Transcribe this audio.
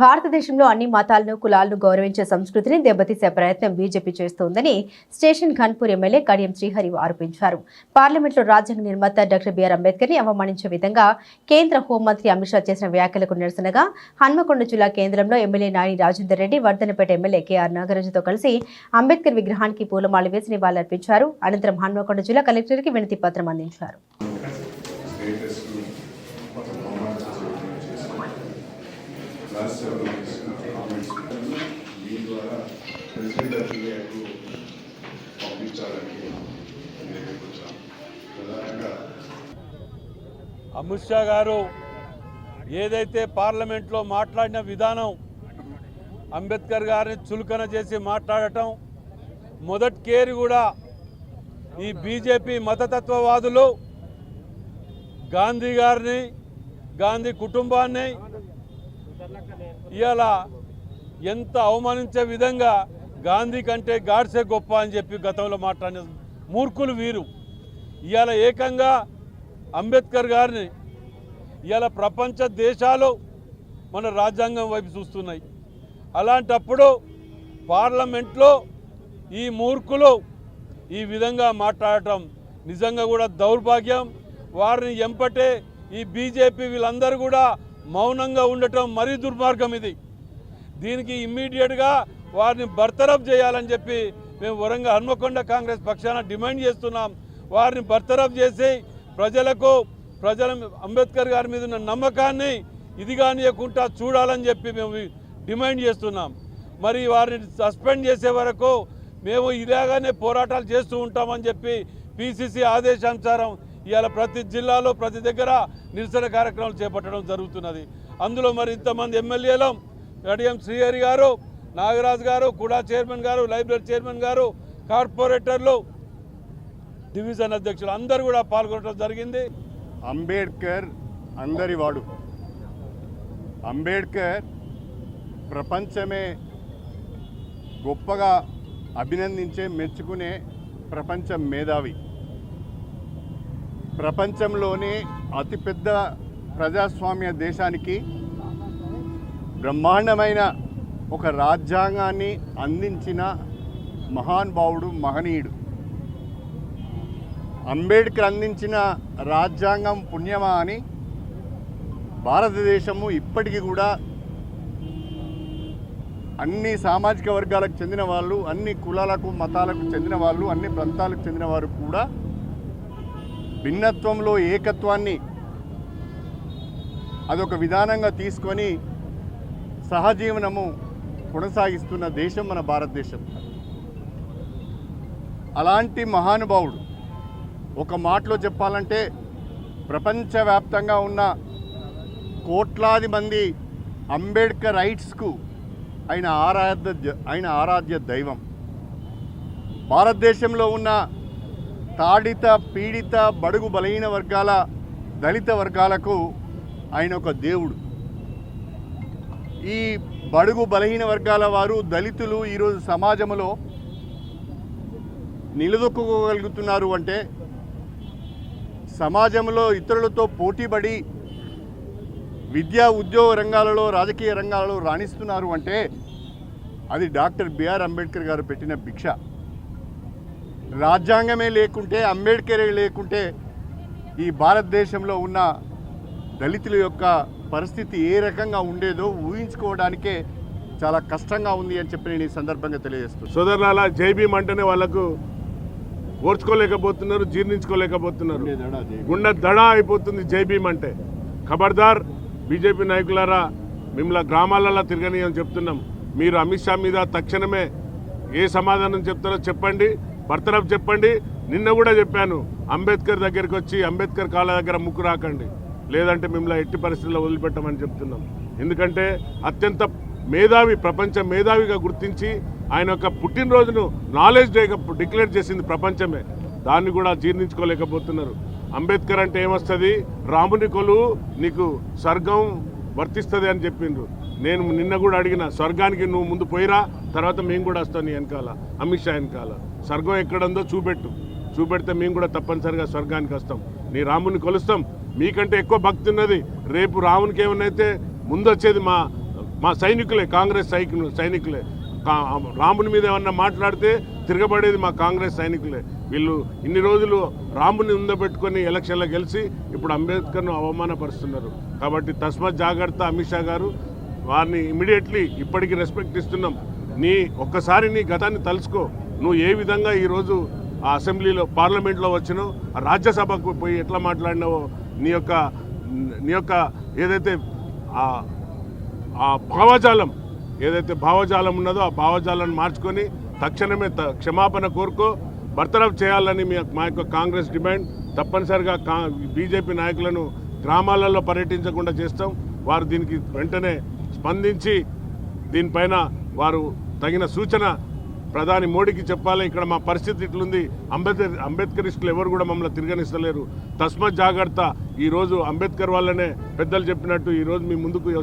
భారతదేశంలో అన్ని మతాలను కులాలను గౌరవించే సంస్కృతిని దెబ్బతీసే ప్రయత్నం బీజేపీ చేస్తోందని స్టేషన్ ఘన్పూర్ ఎమ్మెల్యే కడియం శ్రీహరి ఆరోపించారు. పార్లమెంట్లో రాజ్యాంగ నిర్మాత డాక్టర్ బిఆర్ అంబేద్కర్ని అవమానించే విధంగా కేంద్ర హోంమంత్రి అమిత్ షా చేసిన వ్యాఖ్యలకు నిరసనగా హన్మకొండ జిల్లా కేంద్రంలో MLA Nani Rajender Reddy Vardhannapet MLA K నాగరాజుతో కలిసి అంబేద్కర్ విగ్రహానికి పూలమాల వేసి నివాళులర్పించారు. అనంతరం హన్మకొండ జిల్లా కలెక్టర్కి వినతి పత్రం అందించారు. కామెంట్స్ ద్వారా ప్రెసిడెంట్ పంపించాలని ప్రధానంగా అమిత్ షా గారు ఏదైతే పార్లమెంట్లో మాట్లాడిన విధానం అంబేద్కర్ గారిని చులకన చేసి మాట్లాడటం మొదటి కేరి కూడా ఈ బీజేపీ మతతత్వవాదులు గాంధీ గారిని గాంధీ కుటుంబాన్ని ఇవాళ ఎంత అవమానించే విధంగా గాంధీ కంటే గాడ్సే గొప్ప అని చెప్పి గతంలో మాట్లాడిన మూర్ఖులు వీరు. ఇవాళ ఏకంగా అంబేద్కర్ గారిని ఇవాళ ప్రపంచ దేశాలు మన రాజ్యాంగం వైపు చూస్తున్నాయి. అలాంటప్పుడు పార్లమెంట్లో ఈ మూర్ఖులు ఈ విధంగా మాట్లాడటం నిజంగా కూడా దౌర్భాగ్యం. వారిని ఎంపటే ఈ బీజేపీ వీళ్ళందరూ కూడా మౌనంగా ఉండటం మరీ దుర్మార్గం ఇది. దీనికి ఇమ్మీడియట్గా వారిని బర్తరఫ్ చేయాలని చెప్పి మేము వరంగల్ హన్మకొండ కాంగ్రెస్ పక్షాన డిమాండ్ చేస్తున్నాం. వారిని బర్తరఫ్ చేసి ప్రజలకు ప్రజల అంబేద్కర్ గారి మీద ఉన్న నమ్మకాన్ని ఇది కానియకుండా చూడాలని చెప్పి మేము డిమాండ్ చేస్తున్నాం. మరి వారిని సస్పెండ్ చేసే వరకు మేము ఇలాగానే పోరాటాలు చేస్తూ ఉంటామని చెప్పి పిసిసి ఆదేశానుసారం ఇవాళ ప్రతి జిల్లాలో ప్రతి దగ్గర నిరసన కార్యక్రమాలు చేపట్టడం జరుగుతున్నది. అందులో మరి ఇంతమంది ఎమ్మెల్యేలు కడియం శ్రీహరి గారు నాగరాజు గారు కూడా చైర్మన్ గారు లైబ్రరీ చైర్మన్ గారు కార్పొరేటర్లు డివిజన్ అధ్యక్షులు అందరూ కూడా పాల్గొనడం జరిగింది. అంబేద్కర్ అందరివాడు అంబేద్కర్ ప్రపంచమే గొప్పగా అభినందించే మెచ్చుకునే ప్రపంచ మేధావి. ప్రపంచంలోనే అతిపెద్ద ప్రజాస్వామ్య దేశానికి బ్రహ్మాండమైన ఒక రాజ్యాంగాన్ని అందించిన మహానుభావుడు మహనీయుడు. అంబేద్కర్ అందించిన రాజ్యాంగం పుణ్యమా అని భారతదేశము ఇప్పటికీ కూడా అన్ని సామాజిక వర్గాలకు చెందిన వాళ్ళు అన్ని కులాలకు మతాలకు చెందిన వాళ్ళు అన్ని ప్రాంతాలకు చెందిన వారు కూడా భిన్నత్వంలో ఏకత్వాన్ని అదొక విధానంగా తీసుకొని సహజీవనము కొనసాగిస్తున్న దేశం మన భారతదేశం. అలాంటి మహానుభావుడు ఒక మాటలో చెప్పాలంటే ప్రపంచవ్యాప్తంగా ఉన్న కోట్లాది మంది అంబేద్కర్ రైట్స్కు ఆయన ఆరాధ్య ఆయన ఆరాధ్య దైవం. భారతదేశంలో ఉన్న తాడిత పీడిత బడుగు బలహీన వర్గాల దళిత వర్గాలకు ఆయన ఒక దేవుడు. ఈ బడుగు బలహీన వర్గాల వారు దళితులు ఈరోజు సమాజంలో నిలదొక్కుకోగలుగుతున్నారు అంటే సమాజంలో ఇతరులతో పోటీపడి విద్యా ఉద్యోగ రంగాలలో రాజకీయ రంగాలలో రాణిస్తున్నారు అంటే అది డాక్టర్ బిఆర్ అంబేద్కర్ గారు పెట్టిన భిక్ష. రాజ్యాంగమే లేకుంటే అంబేద్కరే లేకుంటే ఈ భారతదేశంలో ఉన్న దళితుల యొక్క పరిస్థితి ఏ రకంగా ఉండేదో ఊహించుకోవడానికే చాలా కష్టంగా ఉంది అని చెప్పి నేను ఈ సందర్భంగా తెలియజేస్తున్నాను సోదరులాల జై భీమ్ అంటేనే వాళ్ళకు ఓర్చుకోలేకపోతున్నారు జీర్ణించుకోలేకపోతున్నారు. గుండె దడ అయిపోతుంది జై భీమ్ అంటే. ఖబర్దార్ బీజేపీ నాయకులారా మిమ్మల్ని గ్రామాలలో తిరగని అని చెప్తున్నాం. మీరు అమిత్ షా మీద తక్షణమే ఏ సమాధానం చెప్తారో చెప్పండి. బర్తరఫ్ చెప్పండి. నిన్న కూడా చెప్పాను. అంబేద్కర్ దగ్గరికి వచ్చి అంబేద్కర్ కాళ్ళ దగ్గర ముక్కు రాకండి. లేదంటే మిమ్మల్ని ఎట్టి పరిస్థితుల్లో వదిలిపెట్టమని చెప్తున్నాం. ఎందుకంటే అత్యంత మేధావి ప్రపంచ మేధావిగా గుర్తించి ఆయన యొక్క పుట్టినరోజును నాలెడ్జ్ డేగా డిక్లేర్ చేసింది ప్రపంచమే. దాన్ని కూడా జీర్ణించుకోలేకపోతున్నారు. అంబేద్కర్ అంటే ఏమొస్తుంది? రాముని కొలువు నీకు స్వర్గం వర్తిస్తుంది అని చెప్పిండ్రు. నేను నిన్న కూడా అడిగిన స్వర్గానికి నువ్వు ముందు పోయిరా? తర్వాత మేము కూడా వస్తాం నీ వెనకాల అమిత్ షా వెనకాల. స్వర్గం ఎక్కడుందో చూపెట్టు. చూపెడితే మేము కూడా తప్పనిసరిగా స్వర్గానికి వస్తాం. నీ రాముని కొలుస్తాం. మీకంటే ఎక్కువ భక్తి ఉన్నది. రేపు రామునికి ఏమన్నైతే ముందు వచ్చేది మా మా సైనికులే కాంగ్రెస్ సైనికులు సైనికులే. రాముని మీద ఏమన్నా మాట్లాడితే తిరగబడేది మా కాంగ్రెస్ సైనికులే. వీళ్ళు ఇన్ని రోజులు రాముని ఉందబెట్టుకొని ఎలక్షన్లో గెలిచి ఇప్పుడు అంబేద్కర్ను అవమానపరుస్తున్నారు. కాబట్టి తస్మత్ జాగ్రత్త అమిత్ షా గారు. వారిని ఇమీడియట్లీ ఇప్పటికీ రెస్పెక్ట్ ఇస్తున్నాం. నీ ఒక్కసారి నీ గతాన్ని తలుచుకో. నువ్వు ఏ విధంగా ఈరోజు ఆ అసెంబ్లీలో పార్లమెంట్లో వచ్చినావు రాజ్యసభకు పోయి ఎట్లా మాట్లాడినావో నీ యొక్క నీ యొక్క ఏదైతే ఆ భావజాలం ఏదైతే భావజాలం ఉన్నదో ఆ భావజాలాన్ని మార్చుకొని తక్షణమే త- క్షమాపణ కోరుకో. బర్తరఫ్ చేయాలని మీ మా యొక్క కాంగ్రెస్ డిమాండ్. తప్పనిసరిగా కా బీజేపీ నాయకులను గ్రామాలలో పర్యటించకుండా చేస్తాం. వారు దీనికి వెంటనే స్పందించి దీనిపైన వారు తగిన సూచన ప్రధాని మోడీకి చెప్పాలి. ఇక్కడ మా పరిస్థితి ఇట్లుంది. అంబేద్కర్ అంబేద్కరిస్టులు ఎవరు కూడా మమ్మల్ని తిరగనిస్తలేరు. తస్మత్ జాగ్రత్త. ఈరోజు అంబేద్కర్ వాళ్ళనే పెద్దలు చెప్పినట్టు ఈరోజు మీ ముందుకు